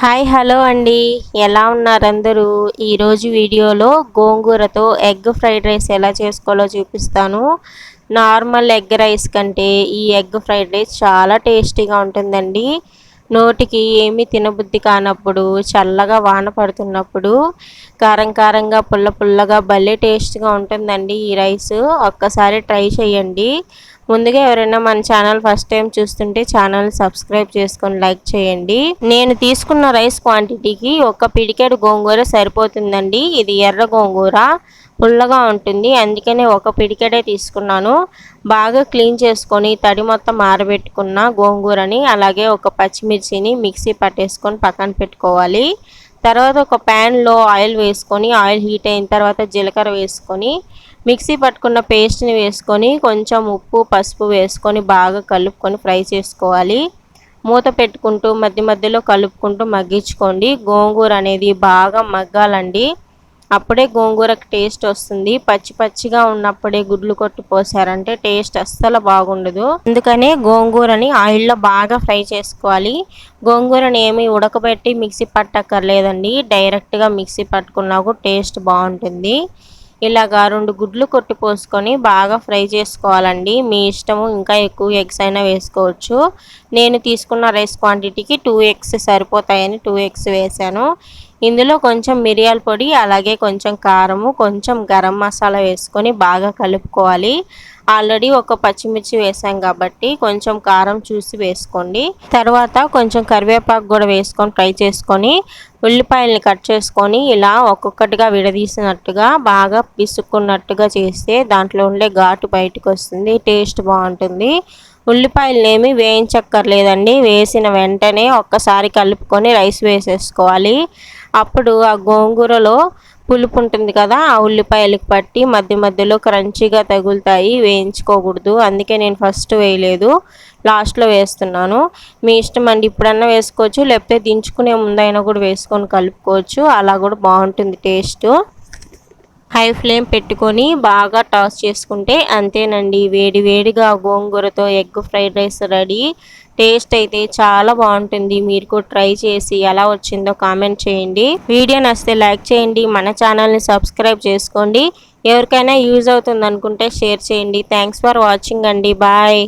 Hi hello అండి. ఎలా ఉన్నారు అందరూ? ఈరోజు వీడియోలో గోంగూరతో ఎగ్ ఫ్రైడ్ రైస్ ఎలా చేసుకోవాలో చూపిస్తాను. నార్మల్ ఎగ్ రైస్ కంటే ఈ ఎగ్ ఫ్రైడ్ రైస్ చాలా టేస్టీగా ఉంటుందండి. నోటికి ఏమీ తినబుద్ధి కానప్పుడు చల్లగా వాన పడుతున్నప్పుడు కారం కారంగా పుల్ల పుల్లగా భలే టేస్ట్గా ఉంటుందండి ఈ రైస్. ఒక్కసారి ట్రై చేయండి. ముందుగా ఎవరైనా మన ఛానల్ ఫస్ట్ టైం చూస్తుంటే ఛానల్ సబ్స్క్రైబ్ చేసుకొని లైక్ చేయండి. నేను తీసుకున్న రైస్ క్వాంటిటీకి ఒక పిడికెడు గోంగూర సరిపోతుందండి. ఇది ఎర్ర గోంగూర. పుల్లగా ఉంటుంది. అందుకనే ఒక పిడికెడే తీసుకున్నాను. బాగా క్లీన్ చేసుకొని తడి మొత్తం ఆరబెట్టుకున్న గోంగూరని అలాగే ఒక పచ్చిమిర్చిని మిక్సీ పట్టేసుకొని పక్కన పెట్టుకోవాలి. తర్వాత ఒక ప్యాన్లో ఆయిల్ వేసుకొని ఆయిల్ హీట్ అయిన తర్వాత జీలకర్ర వేసుకొని మిక్సీ పట్టుకున్న పేస్ట్ని వేసుకొని కొంచెం ఉప్పు పసుపు వేసుకొని బాగా కలుపుకొని ఫ్రై చేసుకోవాలి. మూత పెట్టుకుంటూ మధ్య మధ్యలో కలుపుకుంటూ మగ్గించుకోండి. గోంగూర అనేది బాగా మగ్గాలండి. అప్పుడే గోంగూరకు టేస్ట్ వస్తుంది. పచ్చి పచ్చిగా ఉన్నప్పుడే గుడ్లు కొట్టి పోసారంటే టేస్ట్ అస్సలు బాగుండదు. అందుకనే గోంగూరని ఆయిల్లో బాగా ఫ్రై చేసుకోవాలి. గోంగూరని ఏమి ఉడకబెట్టి మిక్సీ పట్టక్కర్లేదండి. డైరెక్ట్గా మిక్సీ పట్టుకున్నా కూడా టేస్ట్ బాగుంటుంది. ఇలాగా రెండు గుడ్లు కొట్టి పోసుకొని బాగా ఫ్రై చేసుకోవాలండి. మీ ఇష్టము ఇంకా ఎక్కువ ఎగ్స్ అయినా వేసుకోవచ్చు. నేను తీసుకున్న రైస్ క్వాంటిటీకి టూ ఎగ్స్ సరిపోతాయని టూ ఎగ్స్ వేసాను. ఇందులో కొంచెం మిరియాల పొడి అలాగే కొంచెం కారము కొంచెం గరం మసాలా వేసుకొని బాగా కలుపుకోవాలి. ఆల్రెడీ ఒక పచ్చిమిర్చి వేసాం కాబట్టి కొంచెం కారం చూసి వేసుకోండి. తర్వాత కొంచెం కరివేపాకు కూడా వేసుకొని ఫ్రై చేసుకొని ఉల్లిపాయల్ని కట్ చేసుకొని ఇలా ఒక్కొక్కటిగా విడదీసినట్టుగా బాగా పిసుక్కున్నట్టుగా చేస్తే దాంట్లో ఉండే ఘాటు బయటకు వస్తుంది టేస్ట్ బాగుంటుంది. ఉల్లిపాయలనేమి వేయించక్కర్లేదండి. వేసిన వెంటనే ఒక్కసారి కలుపుకొని రైస్ వేసేసుకోవాలి. అప్పుడు ఆ గోంగూరలో పులుపు ఉంటుంది కదా ఆ ఉల్లిపాయలకు పట్టి మధ్య మధ్యలో క్రంచీగా తగులుతాయి. వేయించుకోకూడదు. అందుకే నేను ఫస్ట్ వేయలేదు. లాస్ట్లో వేస్తున్నాను. మీ ఇష్టం అండి. ఇప్పుడన్నా వేసుకోవచ్చు. లేకపోతే దించుకునే ముందైనా కూడా వేసుకొని కలుపుకోవచ్చు. అలా కూడా బాగుంటుంది టేస్ట్. హై ఫ్లేమ్ పెట్టుకొని బాగా టాస్ చేసుకుంటే అంతేనండి. వేడి వేడిగా గోంగూరతో egg fried rice ready. Taste అయితే చాలా బాగుంటుంది. మీరు కూడా ట్రై చేసి ఎలా వచ్చిందో కామెంట్ చేయండి. వీడియో నచ్చితే లైక్ చేయండి. మన ఛానల్ని సబ్స్క్రైబ్ చేసుకోండి. ఎవరికైనా యూజ్ అవుతుంది అనుకుంటే షేర్ చేయండి. థ్యాంక్స్ ఫర్ వాచింగ్ అండి. బాయ్.